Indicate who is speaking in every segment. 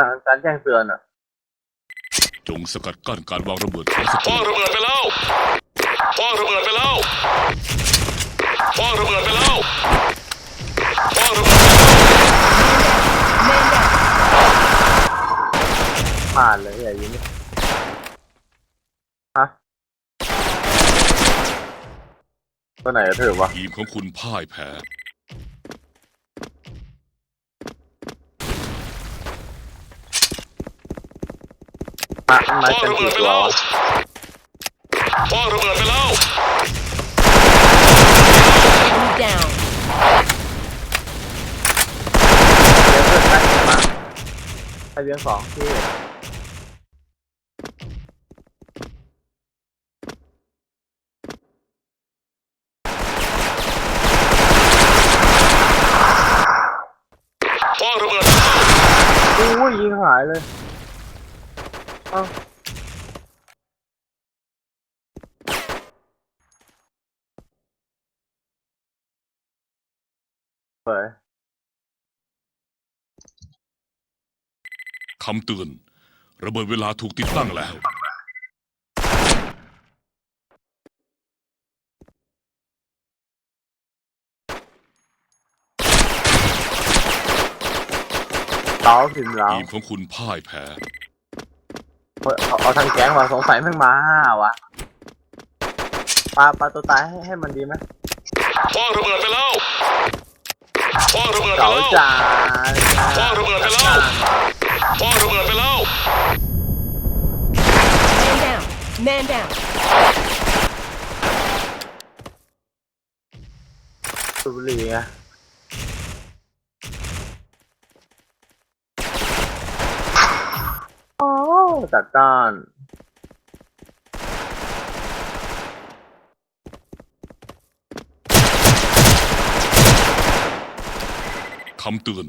Speaker 1: การการแจ้งเตือนอะ
Speaker 2: จงสกัดกั้นการวางระเบิดของศัต
Speaker 3: พ่อ
Speaker 2: รู
Speaker 3: ระเบิดไปแล้วพ่อระเบิดไปแล้วพ่อระเบิดไปแล้วพ่อระเบิดไปแล้ว
Speaker 1: ผ่านเลยอย่ายิงนี่ฮะตัวไหนจะถือวะ
Speaker 2: ทีมของคุณพ่ายแพ้
Speaker 1: มามา
Speaker 3: พ่อ
Speaker 1: เป็น
Speaker 3: ระเบิ
Speaker 1: กี่
Speaker 3: ดไป
Speaker 1: ตัว
Speaker 3: แล้ว
Speaker 1: วะ
Speaker 3: พ่อระเบิดไปแล้ว
Speaker 4: Enemy down.
Speaker 1: เลี้ยงเพื่อนได้มาไปเลี้ยงสองที่
Speaker 3: พ่อระเบิดไปแล้ว
Speaker 1: อู้ยยิงหายเลยเอ้าเปิด
Speaker 2: คำเตือน ระเบิดเวลาถูกติดตั้งแล้ว
Speaker 1: เล้าพิมพ์เล้า
Speaker 2: ทีมของคุณพ่ายแพ้
Speaker 1: เฮ้ยเอาเอาทางแก๊งมาสงสัยแม่งมาห้าวะปลาปลาตัวตายให้ให้มันดีไหม
Speaker 3: พ่อระเบิดไปแล้วพ่อระเบิดไป
Speaker 1: เก๋า
Speaker 3: แล้ว
Speaker 1: จ่า
Speaker 3: พ่อระเบิดไปแล้วพ่อระเบิดไปแล้ว
Speaker 4: Man down. Man down.
Speaker 1: สุบุหรีไงโอ้ จัดการ
Speaker 2: คำเตือน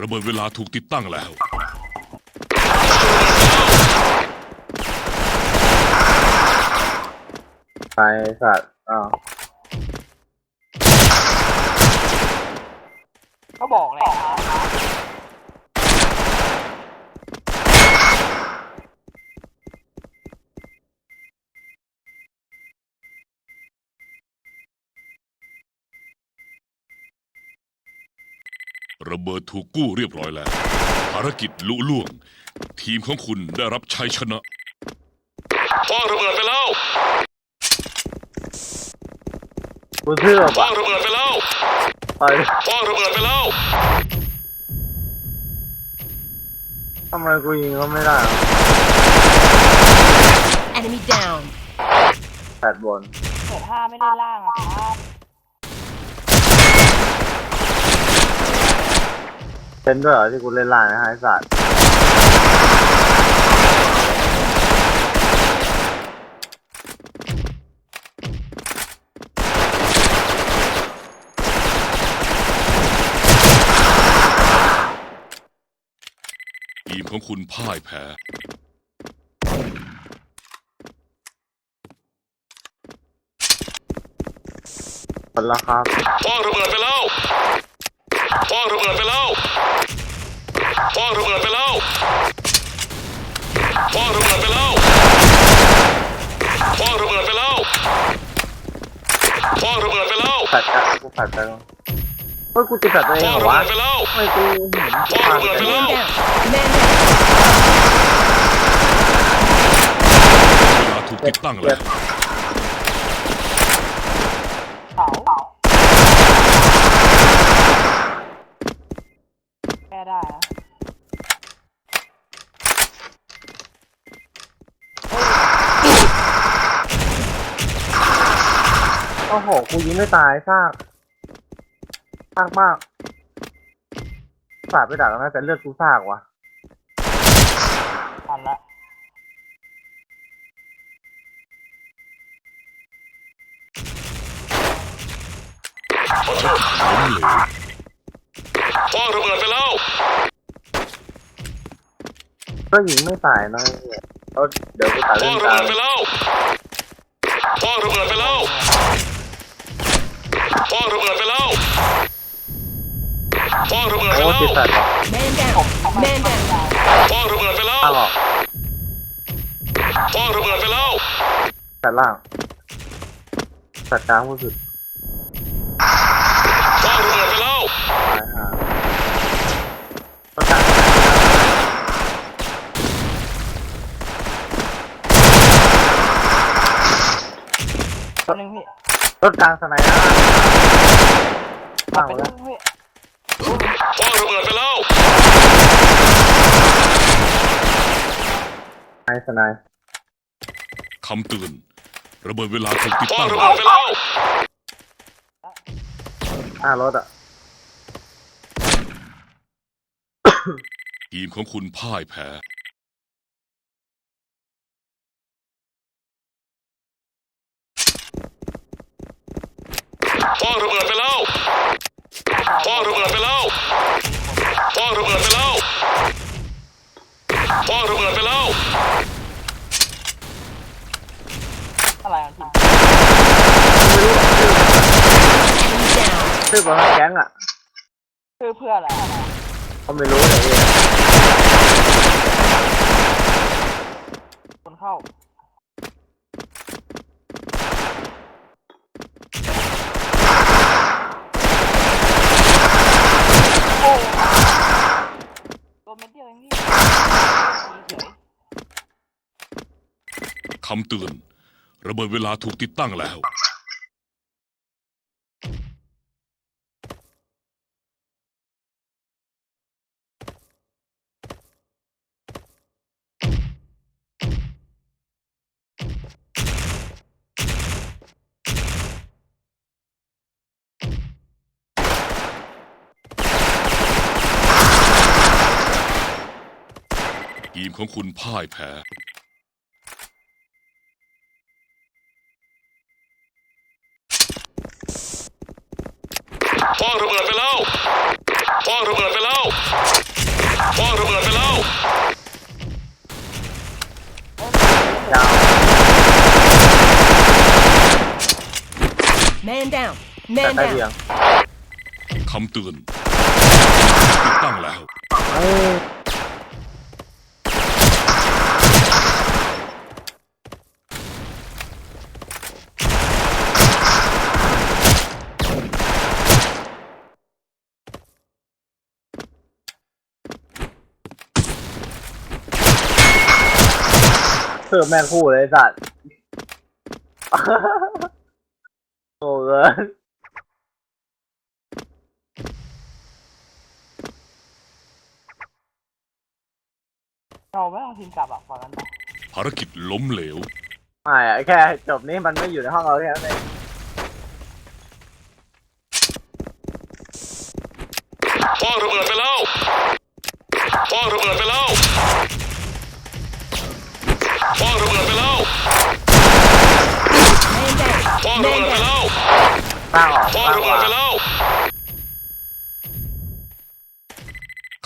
Speaker 2: ระเบิดเวลาถูกติดตั้งแล้ว
Speaker 1: ไปสัตว์อ้าว
Speaker 5: ก็บอกเลย
Speaker 2: ระเบิดถูกกู้เรียบร้อยแล้ว ภารกิจลุล่วง ทีมของคุณได้รับชัยชนะ
Speaker 3: พ่อระเบิดไปแล้ว
Speaker 1: กูเชื่อ
Speaker 3: พ่อ
Speaker 1: ปะ
Speaker 3: ระเบิดไปแล้ว
Speaker 1: ไป
Speaker 3: พ่อระเบิดไปแล้ว
Speaker 1: ทำไมกูยิงเขาไม่ได้วะ
Speaker 4: Enemy down.
Speaker 1: แปดบน
Speaker 5: เปิดห้าไม่ได้ล่างอะครับ
Speaker 1: เป็นด้วยเหรอที่กูเล่นล่างนะฮะไอ้สัตว์
Speaker 2: ทีมของคุณพ่ายแพ้
Speaker 1: คนละครับ
Speaker 3: พ่อระเบิดไปแล้ว พ่อระเบิดไปแล้วพ่อระเบิดไปแล้วพ่อระเบิดไปแล้วพ่อระเบิดไปแล้วพ่อระเบิดไปแล้ว
Speaker 1: แปดกันกูแปดไปแล้วเฮ้ยกูติดแปดตัวเอง
Speaker 3: พ่อ
Speaker 1: เหรอ
Speaker 3: ระ
Speaker 1: วะ
Speaker 3: เบิดไปแล้ว
Speaker 1: ไม่กูหืม
Speaker 3: พ่อระเบิดไปแล้ว
Speaker 4: Man down.
Speaker 2: เวลาถูกติดตั้งแล้ว
Speaker 5: แก้ได้นะ
Speaker 1: โอ้โห กูยิงไม่ตายซากซากมากสาดไปดักแล้วนะแต่เลือดกูซากว่ะ
Speaker 5: ทันละ
Speaker 2: ล้มเหลว
Speaker 3: พ่อระเบิดไปแล้ว
Speaker 1: ก็ยิงไม่ตายนะไอ้เหี้ยเอาเดี๋ยวกูตัด
Speaker 3: พ่อ
Speaker 1: เล่น
Speaker 3: ระ
Speaker 1: กลา
Speaker 3: เบิ
Speaker 1: ง
Speaker 3: ดไปแล้วพ่อระเบิดไปแล้วพ่อระเบิดไปแล้วพ่อระเบิดไป
Speaker 1: โอ้
Speaker 3: แล้
Speaker 1: ติด
Speaker 3: ว
Speaker 1: สัตว์ว่ะ
Speaker 4: Man down. Man down.
Speaker 1: ล่างออก
Speaker 3: คว้างระเบิดไปแล้ว
Speaker 1: แต่ล่างแต่กลางผู้สุด
Speaker 3: คว้างระเบิดไปแล้ว
Speaker 1: ตายห่าต้นกลาง
Speaker 5: ตัวหนึงพี่
Speaker 1: ต้นกลางสไนด์นะ
Speaker 5: มา
Speaker 1: ล่าง
Speaker 5: เป็น
Speaker 1: แล้ว
Speaker 5: พี่
Speaker 3: คว้างระเบิดไปแล้ว
Speaker 1: ไนสไนด์
Speaker 2: คำเตือน ระเบิดเวลาถูกติด
Speaker 3: คว้าง
Speaker 2: ตั้ง
Speaker 3: ระเบิดไปแล้ว
Speaker 1: หน้ารถอะ
Speaker 2: ทีมของคุณพ่ายแพ้
Speaker 3: คว้างระเบิดไปแล้วคว้างระเบิดไปแล้วคว้างระเบิดไปแล้วคว้างระเบิดไปแล้ว
Speaker 5: อะไรอะพี่
Speaker 4: Enemy down.
Speaker 1: ชื่อบอลแก๊งอะ
Speaker 5: คือเพื่ออะไรอะ
Speaker 1: เขาไม่รู้เลยเอง
Speaker 5: คนเข้าโอ้ตัวเม็ดเดียวเองพี่เฉย
Speaker 2: คำเตือน ระเบิดเวลาถูกติดตั้งแล้ว ทีมของคุณพ่ายแพ้
Speaker 3: คว้างระเบิดไปแล้วคว้างระเบิดไปแล้วคว้างระเบิดไปแล้ว
Speaker 1: ยาว
Speaker 4: Man down.
Speaker 1: แต่
Speaker 4: Man
Speaker 1: ใต้เบีย
Speaker 4: down.
Speaker 1: ง
Speaker 2: คำเตือนติดตั้งแล้ว
Speaker 1: เอ้ย สิร์ฟแม่งคู่เลยไอ้สัตว์ โอ้เกิน
Speaker 5: เราไม่เอาทีมกลับอะฝั่งนั้นนะ
Speaker 2: ภารกิจล้มเหลว
Speaker 1: ไม่อะแค่จบนี้มันไม่อยู่ในห้องเราแค่นั้นเอง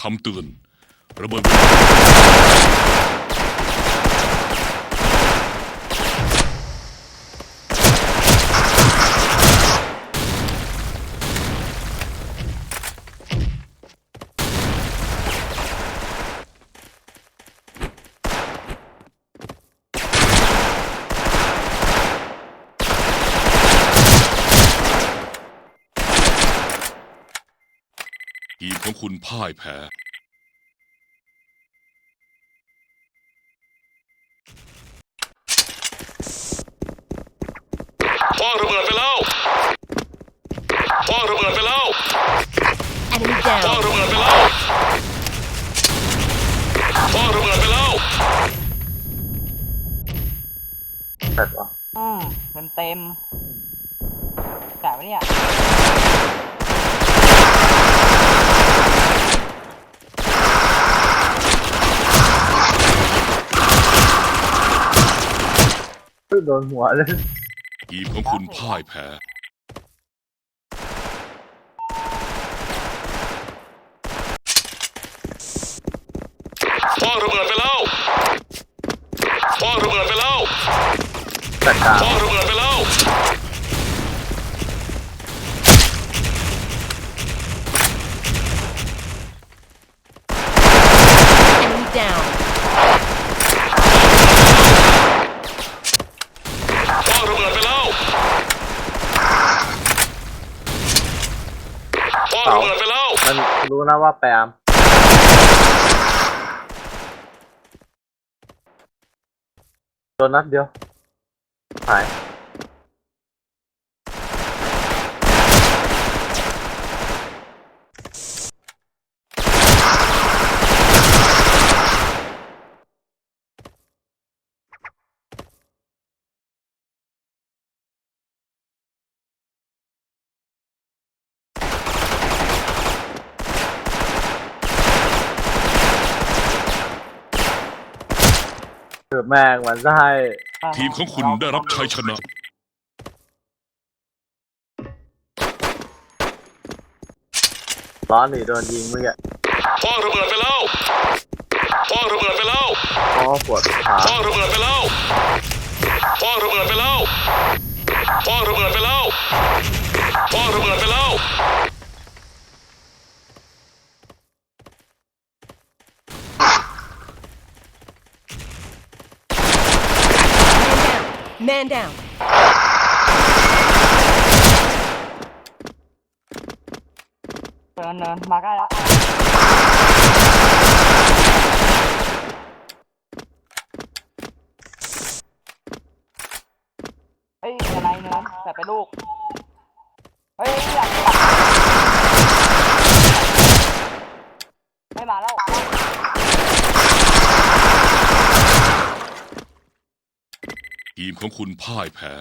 Speaker 3: คำ
Speaker 2: เตือน ระเบิด ทีมของคุณพ่ายแพ้
Speaker 3: คว้างระเบิดไปแล้ว คว้างระเบิดไปแล้ว
Speaker 4: Enemy
Speaker 3: คว้าง
Speaker 4: down.
Speaker 3: ระเบิดไปแล้ว คว้างระเบิดไปแล้ว
Speaker 1: แต่ว่า
Speaker 5: อืมเต็มเต็มแต่ไม่เนี่ย
Speaker 1: โดนหัวเลย
Speaker 2: ทีมของคุณพ่ายแพ้
Speaker 3: คว้างระเบิดไปแล้ว คว้างระเบิดไปแล้ว
Speaker 1: แต่กลาง
Speaker 3: คว้างระเบิดไปแล้ว
Speaker 4: Enemy down.
Speaker 1: ว่าแปมโดนนัดเดียวหาย เกือบแม่งหมันไส้
Speaker 2: ทีมของคุณได้รับชัยชนะ
Speaker 1: ร้อนหนีโดนยิงเมื่อกี้
Speaker 3: คว้างระเบิดไปแล้วคว้างระเบิดไปแล้ว
Speaker 1: เพราะว่าปวดขา
Speaker 3: คว้างระเบิดไปแล้วคว้างระเบิดไปแล้วคว้างระเบิดไปแล้วคว้างระเบิดไปแล้ว
Speaker 4: Man down. Man down.
Speaker 5: เนินเนินมาใกล้แล้วเฮ้ยอะไรเนินแต่ไปลูก เฮ้ยอยากไม่มาแล้ว
Speaker 2: ทีมของคุณพ่ายแพ้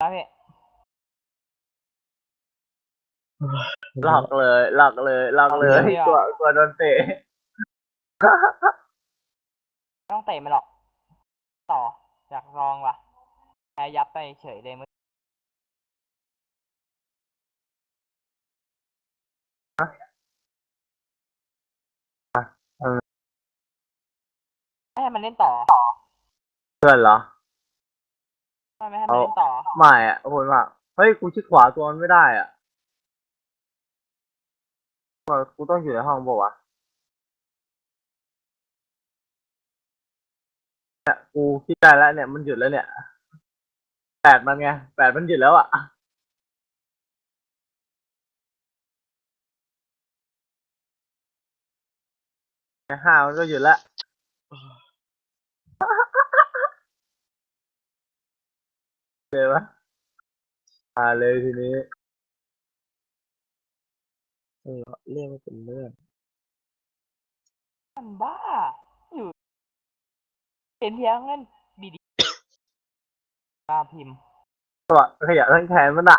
Speaker 5: นะพี่
Speaker 1: หลอกเลยหลอกเลยหลอกเลย
Speaker 5: เอาเลยอะ
Speaker 1: กลัวกลัวโดนเตะ
Speaker 5: ไม่ต้องเตะมันหรอก ต่ออยากลองว่ะแพ้ยับไปเฉยเลยมึง ให้มันเล่นต่อ
Speaker 1: เพื่อนเหรอ
Speaker 5: ไม่ไม่ให้มันเล่นต่อ
Speaker 1: ไม่อะโอ้โหว่าเฮ้ยกูชิดขวาตัวมันไม่ได้อะว่ากูต้องอยู่ในห้องบอกวะเนี่ยกูคิดได้แล้วเนี่ยมันหยุดแล้วเนี่ยแปดมันไงแปดมันหยุดแล้วอะห้ามันก็หยุดแล้ว เลยวะมาเลยทีนี้เออเรื่องไม่เป็นเรื่อง
Speaker 5: มันบ้า อยู่ เห็นเพียงเล่นบีดีมาพิมพ์
Speaker 1: ตัวขยะทั้งแขนมันอะ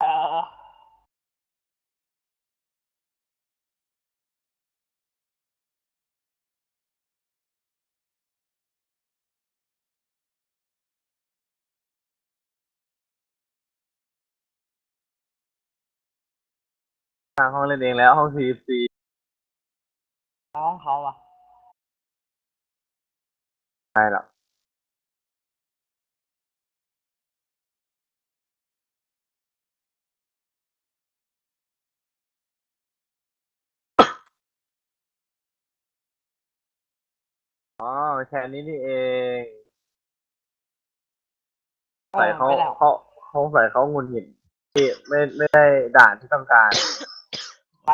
Speaker 1: นมันไปพิมพ์กันหน้าหน้าเซิร์ฟผมว่าเนี่ยอะ
Speaker 5: เออ
Speaker 1: ทางห้องเล่นเองแล้วห้อง CFC
Speaker 5: น้องเขาอะ
Speaker 1: ใช่หรอก อ๋อแค่นี้นี่เอง
Speaker 5: เอ
Speaker 1: ใส่
Speaker 5: อ
Speaker 1: เขา
Speaker 5: ไปแล้ว
Speaker 1: เขาเขาใส่เขางุนหงิดที่ไม่ไม่ได้ด่านที่ต้องการ
Speaker 5: ไป